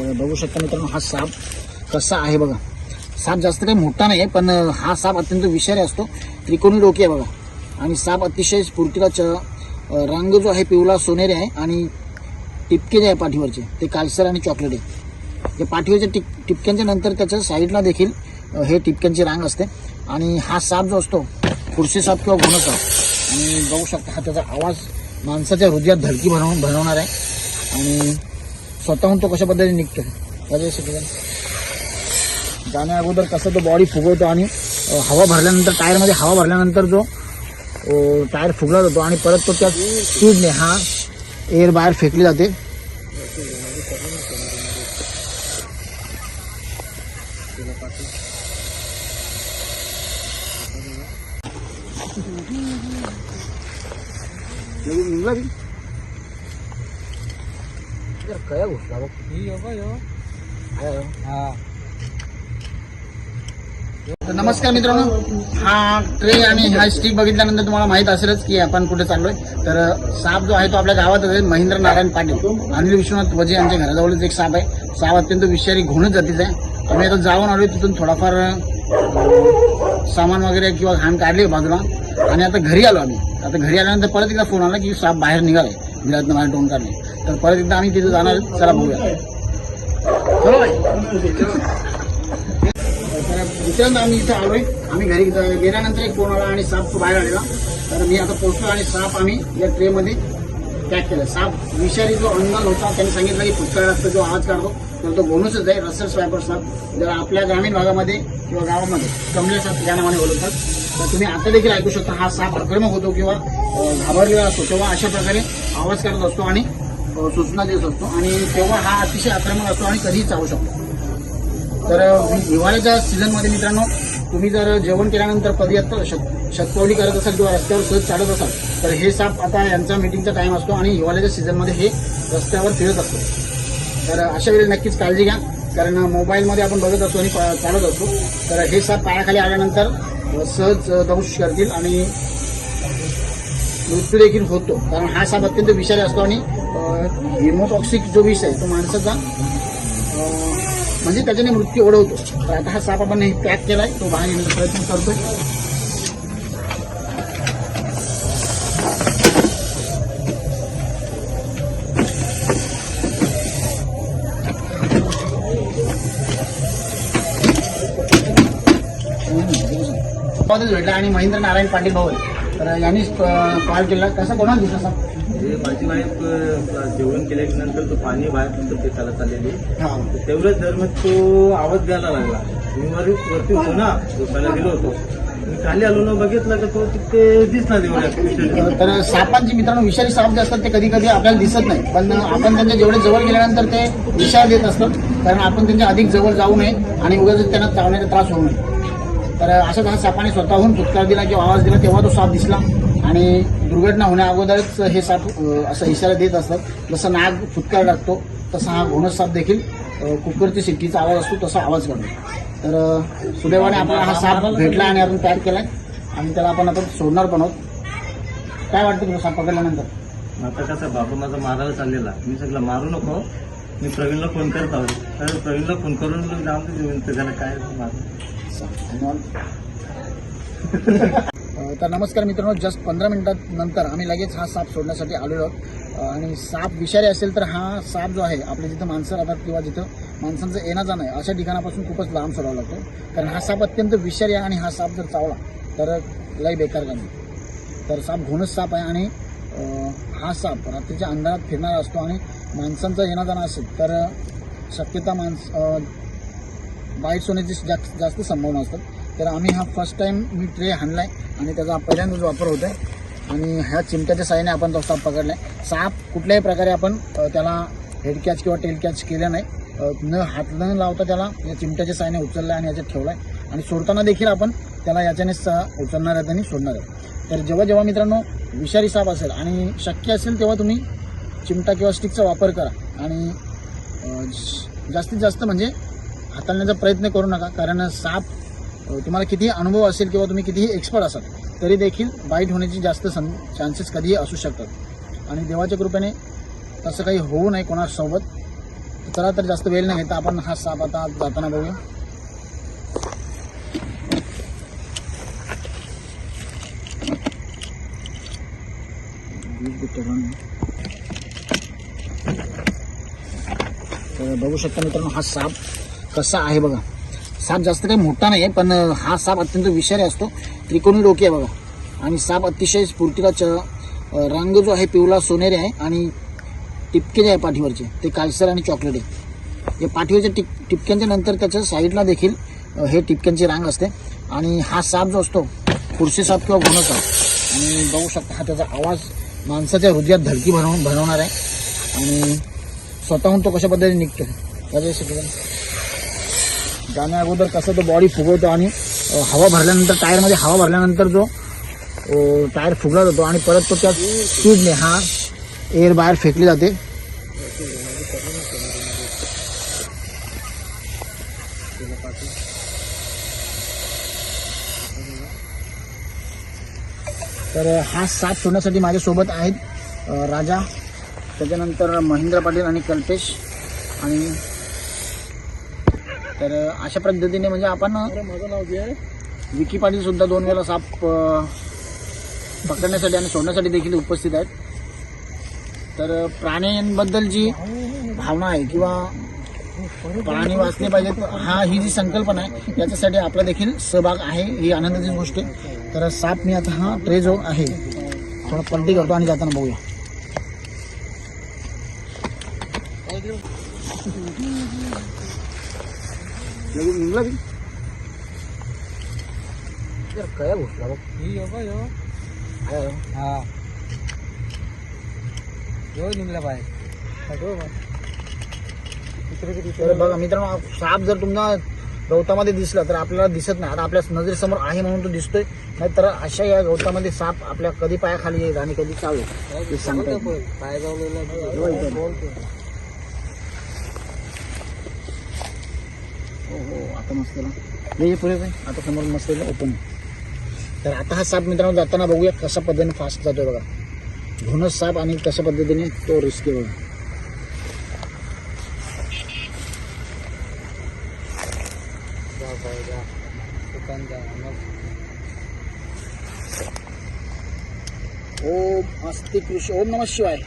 तर बघू शकता मित्रांनो हा साप कसा आहे बघा. साप जास्त काही मोठा नाही आहे पण हा साप अत्यंत विषारी असतो त्रिकोणी डोके आहे बघा. आणि साप अतिशय स्फूर्तीला च रंग जो आहे पिवळा सोनेरी आहे आणि टिपके जे आहे पाठीवरचे. ते कालसर आणि चॉकलेट आहे. ते पाठीवरच्या टिप टिपक्यांच्या नंतर त्याच्या साईडला देखील हे टिपक्यांची रांग असते. आणि हा साप जो असतो खुर्शी साप किंवा घोणं साप. आणि बघू शकता हा त्याचा आवाज माणसाच्या हृदयात धडकी बनवून बनवणार आहे. आणि स्वतःहून तो कशा पद्धतीने निघतो त्याच्या जाण्या अगोदर कसं तो बॉडी फुगवतो आणि हवा भरल्यानंतर टायरमध्ये हवा भरल्यानंतर जो टायर फुगला जातो आणि परत तो त्या स्पीडने हा एअर बाहेर फेकली जाते. निघला जरा कया घुसला बघ. आहे बघ. तर नमस्कार मित्रांनो. हा ट्रे आणि हा स्टिक बघितल्यानंतर तुम्हाला माहीत असेलच की आपण कुठे चाललोय. तर साप जो आहे तो आपल्या गावात आहे महेंद्र नारायण पाटील. अनिल विश्वनाथ वजे यांच्या घराजवळच एक साप आहे. साप अत्यंत विषारी घोणच जातीचा आहे. आम्ही आता जाऊन आलोय तिथून थोडाफार सामान वगैरे किंवा घाण काढली बाजूला. आणि आता घरी आलो आम्ही. आता घरी आल्यानंतर परत एकदा फोन आला की साप बाहेर निघालाय. घरातनं बाहेर टोन काढले. तर परत एकदा आम्ही तिथे जाणार चला बघूया. तर दुसऱ्यांदा आम्ही इथं आलोय. आम्ही घरी गेल्यानंतर एक फोन आला आणि साप तो बाहेर आलेला. तर मी आता पोहोचलो आणि साप आम्ही या ट्रेमध्ये पॅक केला. साप विषारी जो अंगण होता त्यांनी सांगितलं की पुष्कळ असतो जो आवाज काढतो तर तो बोनसच आहे रसल स्वायपर साप. जर आपल्या ग्रामीण भागामध्ये किंवा गावामध्ये कमले साप या नावाने ओळखतात तर तुम्ही आता देखील ऐकू शकता हा साप आक्रमक होतो किंवा घाबरलेला असतो तेव्हा अशा प्रकारे आवाज करत असतो आणि सूचना देत असतो आणि तेव्हा हा अतिशय आक्रमक असतो आणि कधीही चावू शकतो. तर हिवाळ्याच्या सीझनमध्ये मित्रांनो तुम्ही जर जेवण केल्यानंतर पदयात्रा शत शतपावली करत असाल किंवा रस्त्यावर सहज चालत असाल तर हे साप आता यांचा मिटिंगचा टाईम असतो आणि हिवाळ्याच्या सीझनमध्ये हे रस्त्यावर फिरत असतो. तर अशा वेळेला नक्कीच काळजी घ्या. कारण मोबाईलमध्ये आपण बघत असतो आणि प- चालत असतो. तर हे साप पायाखाली आल्यानंतर सहज दंश करतील आणि मृत्यू देखील होतो कारण हा साप अत्यंत विषारी असतो आणि हिमोटॉक्सिक जो विष आहे तो माणसाचा म्हणजे त्याच्याने मृत्यू ओढवतो तर आता हा साप आपण पॅक केला आहे तो बाहेर येण्याचा प्रयत्न करतोय पदच भेटला आणि महेंद्र नारायण पाटील भाऊ तर यांनीच कॉल केला. कसा कोणाला दिसला साप हे माझी वाईफ जेवण केल्यानंतर तो पाणी बाहेर फक्त फेकायला चाललेली. हा. तेवढ्याच दरम्यान तो आवाज द्यायला लागला. मी वरी वरती होतो ना झोपायला गेलो होतो. मी खाली आलो ना बघितलं का तो तिथे दिसला तेवढ्या तर सापांची मित्रांनो विषारी साप जे असतात ते कधी कधी आपल्याला दिसत नाही. पण आपण त्यांच्या जेवढे जवळ गेल्यानंतर ते विषार देत असतात. कारण आपण त्यांच्या अधिक जवळ जाऊ नये आणि उगाच त्यांना चावण्याचा त्रास होऊ नये. तर असं हा सापाने स्वतःहून फुटकार दिला किंवा आवाज दिला तेव्हा तो साप दिसला. आणि दुर्घटना होण्या अगोदरच हे साप असा इशारा देत असतात. जसं नाग फुटकार टाकतो तसा हा घोणस साप देखील कुकरची शिट्टीचा आवाज असतो तसा आवाज करतो. तर सुदैवाने आपल्याला हा साप भेटला आणि आपण पॅक केला आणि त्याला आपण आता सोडणार पण आहोत. काय वाटतं तुला साप पकडल्यानंतर? आता कसं बाबा माझा मारायला चाललेला मी सगळं मारू नको. मी प्रवीणला फोन करत आहोत. तर प्रवीणला फोन करून जाऊन त्याला काय मारू? तर नमस्कार मित्रांनो जस्ट पंधरा मिनिटांनंतर आम्ही लगेच हा साप सोडण्यासाठी आलेलो आहोत. आणि साप विषारी असेल तर हा साप जो आहे आपले जिथं माणसं राहतात किंवा जिथं माणसांचं येणं जाणं आहे अशा ठिकाणापासून खूपच लांब सोडावा लागतो. कारण हा साप अत्यंत विषारी आहे आणि हा साप जर चावला तर लय बेकार काम तर साप घोणच साप आहे आणि हा साप रात्रीच्या अंधारात फिरणारा असतो आणि माणसांचं येणं जाणं असेल तर शक्यता माणस बाईट्स होण्याची जास्त जास्त संभावना असतात. तर आम्ही हा फर्स्ट टाइम मी ट्रे हाणलाय आणि त्याचा पहिल्यांदाच वापर होत आहे आणि ह्या चिमट्याच्या साहाय्याने आपण तो साप आहे साप कुठल्याही प्रकारे आपण त्याला हेड कॅच किंवा टेल कॅच केला नाही. न हात न लावता त्याला या चिमट्याच्या साहाय्याने उचललाय आणि याच्यात ठेवला आहे आणि सोडताना देखील आपण त्याला याच्यानेच स उचलणार आहे आणि सोडणार आहे तर जेव्हा जेव्हा मित्रांनो विषारी साप असेल आणि शक्य असेल तेव्हा तुम्ही चिमटा किंवा स्टिकचा वापर करा. आणि जास्तीत जास्त म्हणजे हाताळण्याचा प्रयत्न करू नका कारण साप तुम्हाला कितीही अनुभव असेल किंवा तुम्ही कितीही एक्सपर्ट असाल तरी देखील बाईट होण्याची जास्त सं चान्सेस कधीही असू शकतात. आणि देवाच्या कृपेने तसं काही होऊ नये कोणासोबत चला तर जास्त वेळ नाही घेता आपण हा साप आता जाताना बघूया. बघू शकता मित्रांनो हा साप कसा आहे बघा. साप जास्त काही मोठा नाही आहे पण हा साप अत्यंत विषारी असतो. त्रिकोणी डोकी आहे बघा. आणि साप अतिशय स्फूर्तिला च रंग जो आहे पिवळा सोनेरी आहे आणि टिपके जे आहे पाठीवरचे ते काळसर आणि चॉकलेट आहे. या पाठीवरच्या टिप टिपक्यांच्या नंतर त्याच्या साईडला देखील हे टिपक्यांची रांग असते. आणि हा साप जो असतो खुर्शी साप किंवा घोणं साप. आणि बघू शकता हा त्याचा आवाज माणसाच्या हृदयात धडकी भरवून भरवणार आहे. आणि स्वतःहून तो कशा पद्धतीने निघतो त्याच्या शिकवण जाण्या अगोदर कसं तो बॉडी फुगवतो आणि हवा भरल्यानंतर टायरमध्ये हवा भरल्यानंतर जो टायर फुगला जातो आणि परत तो त्या स्पीडने हा एअर बाहेर फेकली जाते. तर हा साथ सोडण्यासाठी माझ्यासोबत आहेत राजा त्याच्यानंतर महेंद्र पाटील आणि कल्पेश आणि तर अशा पद्धतीने म्हणजे आपण माझं नाव घे विकी पाटील सुद्धा दोन वेळा साप पकडण्यासाठी आणि सोडण्यासाठी देखील उपस्थित आहेत. तर प्राण्यांबद्दलची भावना आहे किंवा प्राणी वाचले पाहिजेत हा ही जी संकल्पना आहे याच्यासाठी आपला देखील सहभाग आहे ही आनंदाची गोष्ट आहे. तर साप मी आता हा ट्रे जो आहे. थोडा पलटी करतो आणि जाताना बघूया. लगेच निघला कया घुसला बघ. आहे, आहे. हा. जो निघला बाहेर. तर बघा मित्रांनो साप जर तुम्हाला गवतामध्ये दिसला तर आपल्याला दिसत नाही. आता आपल्या नजरेसमोर आहे म्हणून तो दिसतोय. नाहीतर अशा या गवतामध्ये साप आपल्या कधी पायाखाली येईल आणि कधी चावेल ते सांगता येत नाही. पाय हो. हो हो आता मस्त हे पुढे काय आता समोर मस्त ओपन तर आता हा साप मित्रांनो जाताना बघूया कशा पद्धतीने फास्ट जातोय बघा. घोणस साप आणि कशा पद्धतीने तो रिस्की बघा. ओम अस्ति कृषी ओम नमः शिवाय.